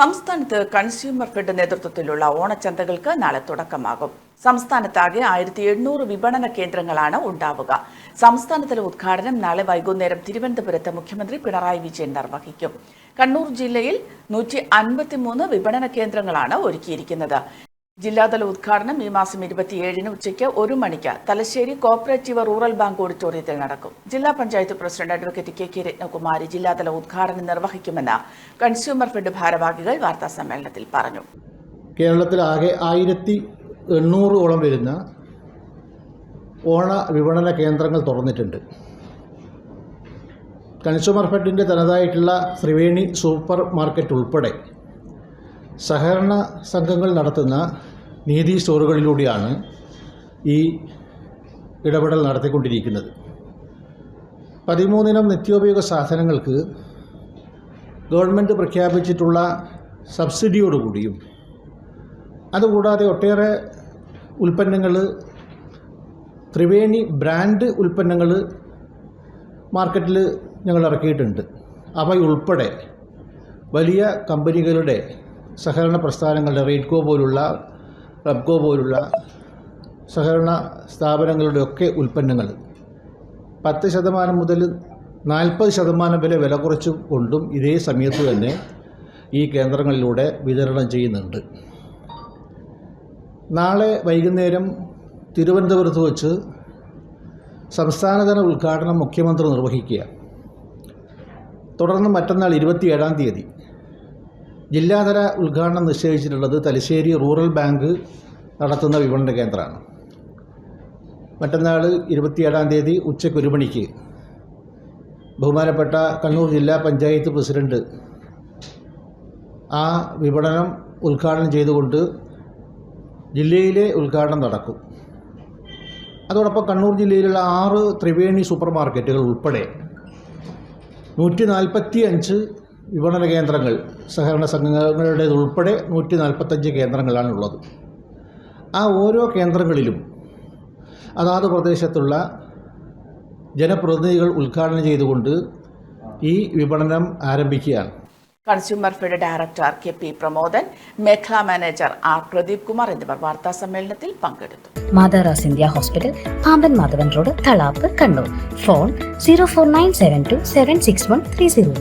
സംസ്ഥാനത്ത് consumer fed നേതൃത്വത്തിലുള്ള ഓണച്ചന്തകൾക്ക് നാളെ തുടക്കമാകും. സംസ്ഥാനത്താകെ ആയിരത്തി എണ്ണൂറ് വിപണന കേന്ദ്രങ്ങളാണ് ഉണ്ടാവുക. സംസ്ഥാനതല ഉദ്ഘാടനം നാളെ വൈകുന്നേരം തിരുവനന്തപുരത്ത് മുഖ്യമന്ത്രി പിണറായി വിജയൻ നിർവഹിക്കും. കണ്ണൂർ ജില്ലയിൽ നൂറ്റി അൻപത്തിമൂന്ന് വിപണന കേന്ദ്രങ്ങളാണ് ഒരുക്കിയിരിക്കുന്നത്. ജില്ലാതല ഉദ്ഘാടനം ഈ മാസം ഇരുപത്തിയേഴിന് ഉച്ചയ്ക്ക് ഒരു മണിക്ക് തലശ്ശേരി കോപ്പറേറ്റീവ് റൂറൽ ബാങ്ക് ഓഡിറ്റോറിയത്തിൽ നടക്കും. ജില്ലാ panchayat president advocate K K Ratnakumari ജില്ലാതല ഉദ്ഘാടനം നിർവഹിക്കുമെന്ന് കൺസ്യൂമർ ഫെഡ് ഭാരവാഹികൾ വാർത്താ സമ്മേളനത്തിൽ പറഞ്ഞു കേരളത്തിലാകെ ആയിരത്തി എണ്ണൂറോളം വരുന്ന ഓണ വിപണന കേന്ദ്രങ്ങൾ തുറന്നിട്ടുണ്ട്. കൺസ്യൂമർ ഫെഡിന്റെ തനതായിട്ടുള്ള ത്രിവേണി സൂപ്പർ മാർക്കറ്റ് ഉൾപ്പെടെ സഹകരണ സംഘങ്ങൾ നടത്തുന്ന നീതി സ്റ്റോറുകളിലൂടെയാണ് ഈ ഇടപെടൽ നടത്തിക്കൊണ്ടിരിക്കുന്നത്. പതിമൂന്നിനം നിത്യോപയോഗ സാധനങ്ങൾക്ക് ഗവൺമെന്റ് പ്രഖ്യാപിച്ചിട്ടുള്ള സബ്സിഡിയോടുകൂടിയും അതുകൂടാതെ ഒട്ടേറെ ഉൽപ്പന്നങ്ങൾ ത്രിവേണി ബ്രാൻഡ് ഉൽപ്പന്നങ്ങൾ മാർക്കറ്റിൽ ഞങ്ങൾ ഇറക്കിയിട്ടുണ്ട്. അവയുൾപ്പെടെ വലിയ കമ്പനികളുടെ സഹകരണ പ്രസ്ഥാനങ്ങളുടെ റീഡ്കോ പോലുള്ള റബ്കോ പോലുള്ള സഹകരണ സ്ഥാപനങ്ങളുടെ ഒക്കെ ഉൽപ്പന്നങ്ങൾ പത്ത് ശതമാനം മുതൽ നാൽപ്പത് ശതമാനം വരെ വില കുറച്ചു കൊണ്ടും ഇതേ സമയത്ത് തന്നെ ഈ കേന്ദ്രങ്ങളിലൂടെ വിതരണം ചെയ്യുന്നുണ്ട്. നാളെ വൈകുന്നേരം തിരുവനന്തപുരത്ത് വച്ച് സംസ്ഥാനതല ഉദ്ഘാടനം മുഖ്യമന്ത്രി നിർവഹിക്കുക. തുടർന്ന് മറ്റന്നാൾ ഇരുപത്തിയേഴാം തീയതി ജില്ലാതല ഉദ്ഘാടനം നിശ്ചയിച്ചിട്ടുള്ളത് തലശ്ശേരി റൂറൽ ബാങ്ക് നടത്തുന്ന വിപണന കേന്ദ്രമാണ്. മറ്റന്നാൾ ഇരുപത്തിയേഴാം തീയതി ഉച്ചയ്ക്ക് ഒരു മണിക്ക് ബഹുമാനപ്പെട്ട കണ്ണൂർ ജില്ലാ പഞ്ചായത്ത് പ്രസിഡന്റ് ആ വിപണനം ഉദ്ഘാടനം ചെയ്തുകൊണ്ട് ജില്ലയിലെ ഉദ്ഘാടനം നടക്കും. അതോടൊപ്പം കണ്ണൂർ ജില്ലയിലുള്ള ആറ് ത്രിവേണി സൂപ്പർ മാർക്കറ്റുകൾ ഉൾപ്പെടെ നൂറ്റി നാൽപ്പത്തി അഞ്ച് വിപണന കേന്ദ്രങ്ങൾ സഹകരണ സംഘങ്ങളുടേത് ഉൾപ്പെടെ നൂറ്റി നാൽപ്പത്തഞ്ച് കേന്ദ്രങ്ങളാണ് ഉള്ളത് ആ ഓരോ കേന്ദ്രങ്ങളിലും അതാത് പ്രദേശത്തുള്ള ജനപ്രതിനിധികൾ ഉദ്ഘാടനം ചെയ്തുകൊണ്ട് ഈ വിപണനം ആരംഭിക്കുകയാണ്. Consumer fed director K P Pramodan മേഖലാ മാനേജർ ആർ പ്രദീപ് കുമാർ എന്നിവർ വാർത്താ സമ്മേളനത്തിൽ പങ്കെടുത്തു. മാതാറാസ് India hospital Pamban Madhavan road Thalap Kannur. Phone zero four nine seven two seven six one three zero